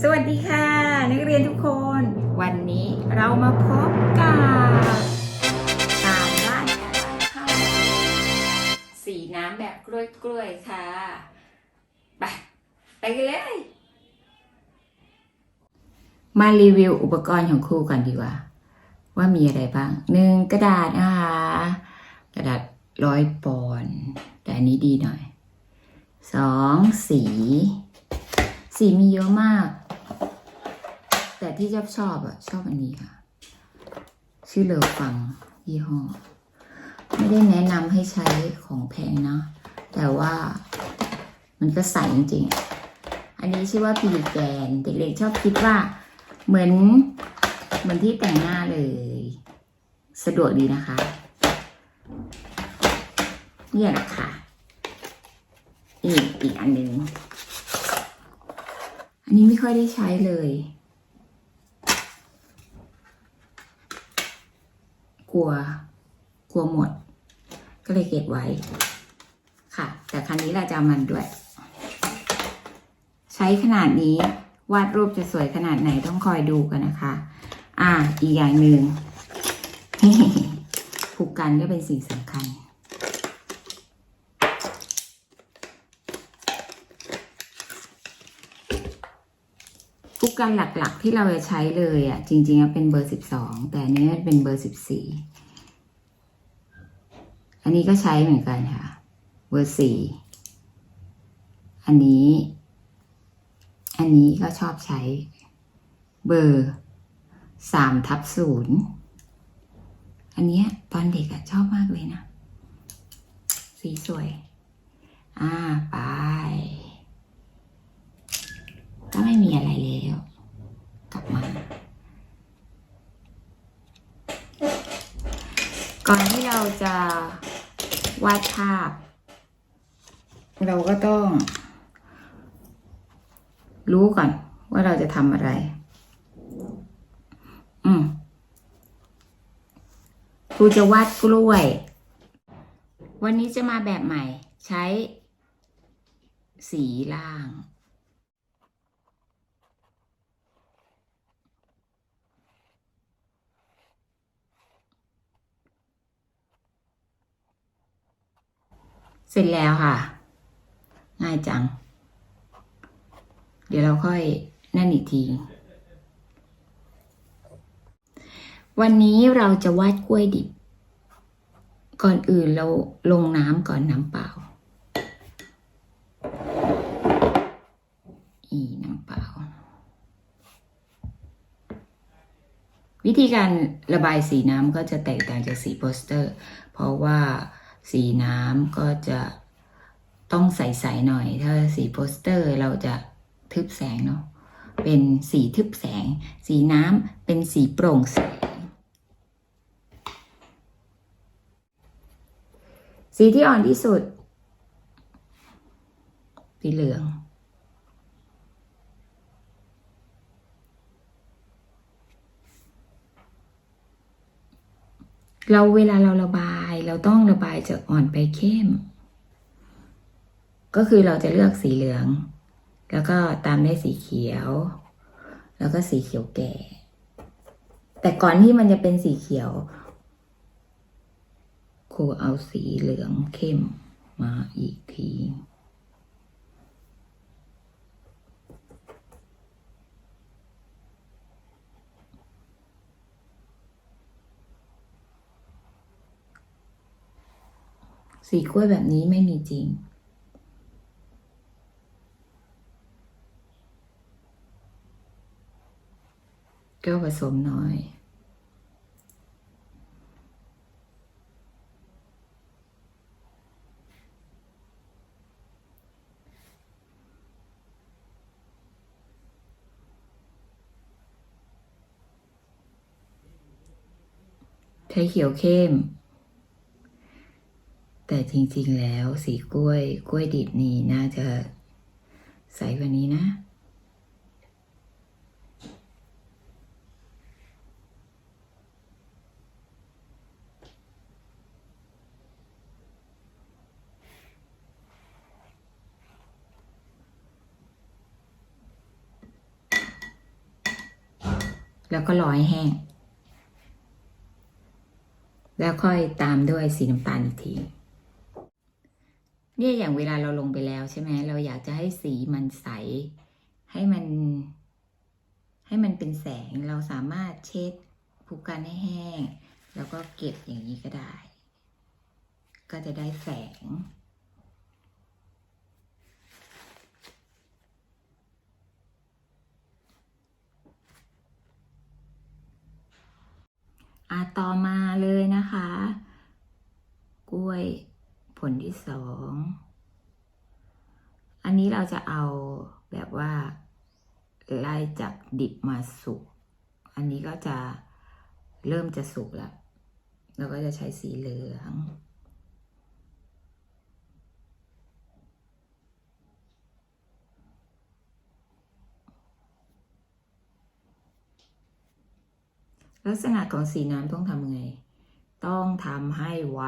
สวัสดีค่ะ นักเรียนทุกคน วันนี้เรามาพบกับการวาดการเข้าสีน้ำแบบกล้วยๆค่ะ ไป ไปกันเลย มารีวิวอุปกรณ์ของครูก่อนดีกว่า ว่ามีอะไรบ้างหนึ่งกระดาษนะคะกระดาษร้อยปอนด์แต่อันนี้ดีหน่อยสองสี สีมีเยอะมาก แต่ที่ชอบชอบอะชอบอันนี้ค่ะ ชื่อเลอฟังยี่ห้อ ไม่ได้แนะนำให้ใช้ของแพงเนาะแต่ว่ามันก็ใสจริงๆ อันนี้ชื่อว่าปีแกน เด็กๆชอบคิดว่าเหมือน เหมือนที่แต่งหน้าเลย สะดวกดีนะคะเนี่ยแหละค่ะ อีกอีกอันหนึ่งอันนี้ไม่ค่อยได้ใช้เลย กลัวกลัวหมด ก็เลยเก็บไว้ ค่ะ แต่ครั้งนี้เราจะเอามันด้วย ใช้ขนาดนี้วาดรูปจะสวยขนาดไหนต้องคอยดูกันนะคะ อ่า อีกอย่างหนึ่งผูกกันก็เป็นสิ่งสำคัญ ผู้ กันหลักๆ ที่เราจะใช้เลยอะ จริงๆเป็นเบอร์สิบสองแต่อันนี้เป็นเบอร์สิบสี่อันนี้ก็ใช้เหมือนกันค่ะ เบอร์สี่อันนี้ อันนี้ก็ชอบใช้ เบอร์สามทับศูนย์อันเนี้ยตอนเด็กอะชอบมากเลยนะ สีสวย อ่า ไป ก็ไม่มีอะไรแล้ว กลับมา ก่อนที่เราจะวาดภาพ เราก็ต้อง รู้ก่อนว่าเราจะทำอะไร อืมครูจะวาดกล้วย วันนี้จะมาแบบใหม่ ใช้ สีล่าง เสร็จแล้วค่ะ ง่ายจัง เดี๋ยวเราค่อยนั่นอีกที วันนี้เราจะวาดกล้วยดิบ ก่อนอื่นเราลงน้ำก่อนน้ำเปล่า อีน้ำเปล่า วิธีการระบายสีน้ำก็จะแตกต่างจากสีโปสเตอร์ เพราะว่า สีน้ำก็จะต้องใสๆหน่อย ถ้าสีโปสเตอร์เราจะทึบแสงเนาะเป็นสีทึบแสง สีน้ำเป็นสีโปร่งแสง สีที่อ่อนที่สุด สีเหลือง เราเวลาเราระบาย เราต้องระบายจากอ่อนไปเข้ม ก็คือเราจะเลือกสีเหลือง แล้วก็ตามด้วยสีเขียว แล้วก็สีเขียวแก่ แต่ก่อนที่มันจะเป็นสีเขียวครูเอาสีเหลืองเข้มมาอีกที สีกล้วยแบบนี้ไม่มีจริง ก็ผสมหน่อย ใช้เขียวเข้ม แต่จริงๆแล้วสีกล้วย กล้วยดิบนี่น่าจะใสกว่านี้นะแล้วก็รอให้แห้ง แล้วค่อยตามด้วยสีน้ำตาลอีกที เนี่ยอย่างเวลาเราลงไปแล้วใช่ไหมเราอยากจะให้สีมันใส ให้มัน ให้มันเป็นแสงเราสามารถเช็ดผูกกันให้แห้ง แล้วก็เก็บอย่างนี้ก็ได้ ก็จะได้แสงอาต่อมาเลยนะคะ กล้วย ผลที่สอง อันนี้เราจะเอาแบบว่าไล่จากดิบมาสุก อันนี้ก็จะเริ่มจะสุกแล้วเราก็จะใช้สีเหลือง ลักษณะของสีน้ำต้องทำไง ต้องทำให้ไว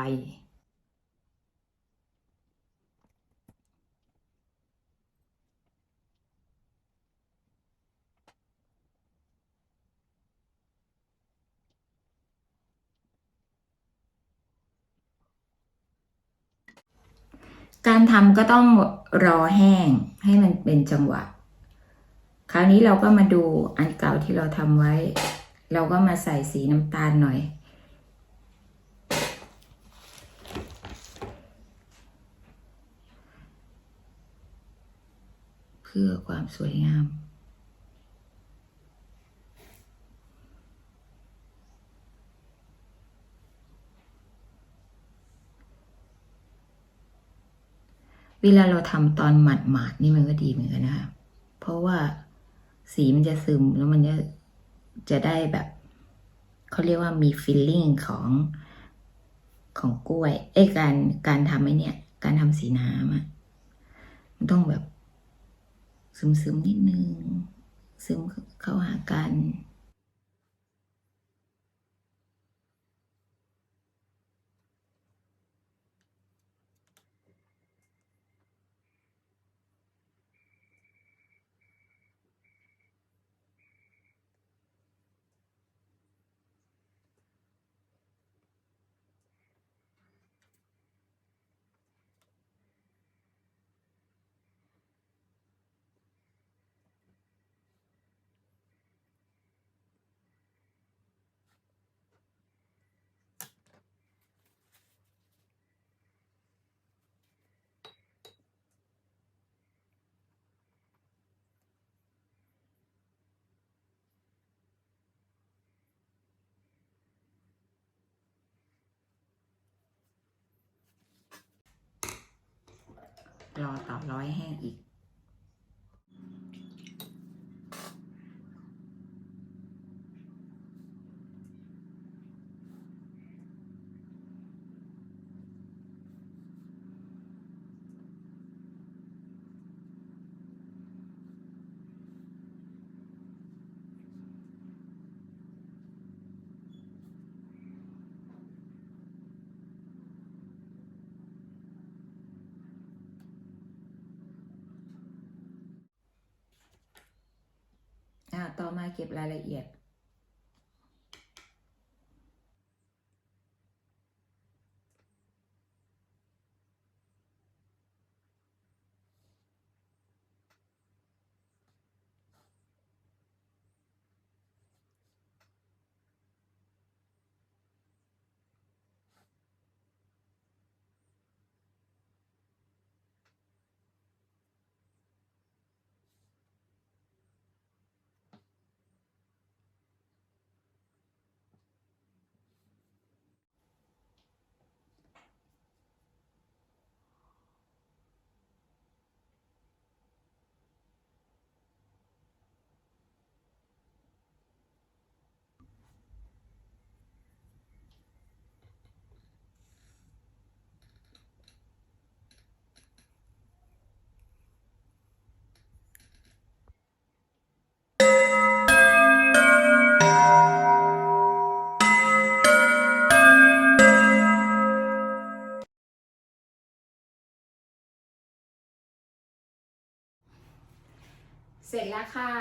การทำก็ต้องรอแห้งให้มันเป็นจังหวะ คราวนี้เราก็มาดูอันเก่าที่เราทำไว้ เราก็มาใส่สีน้ำตาลหน่อย เพื่อความสวยงาม เวลาเราทำตอนหมาดหมาดๆนี่มันก็ดีเหมือนกันนะคะ เพราะว่าสีมันจะซึมแล้วมันจะจะได้แบบเขาเรียกว่ามีฟีลลิ่งของของกล้วย เอ้การการทำไอ้เนี่ย การทำสีน้ำอะมันต้องแบบซึมซึมนิดนึง ซึมเข้าหากัน รอต่อร้อยแห้งอีก ต่อมาเก็บรายละเอียด เสร็จแล้วค่ะ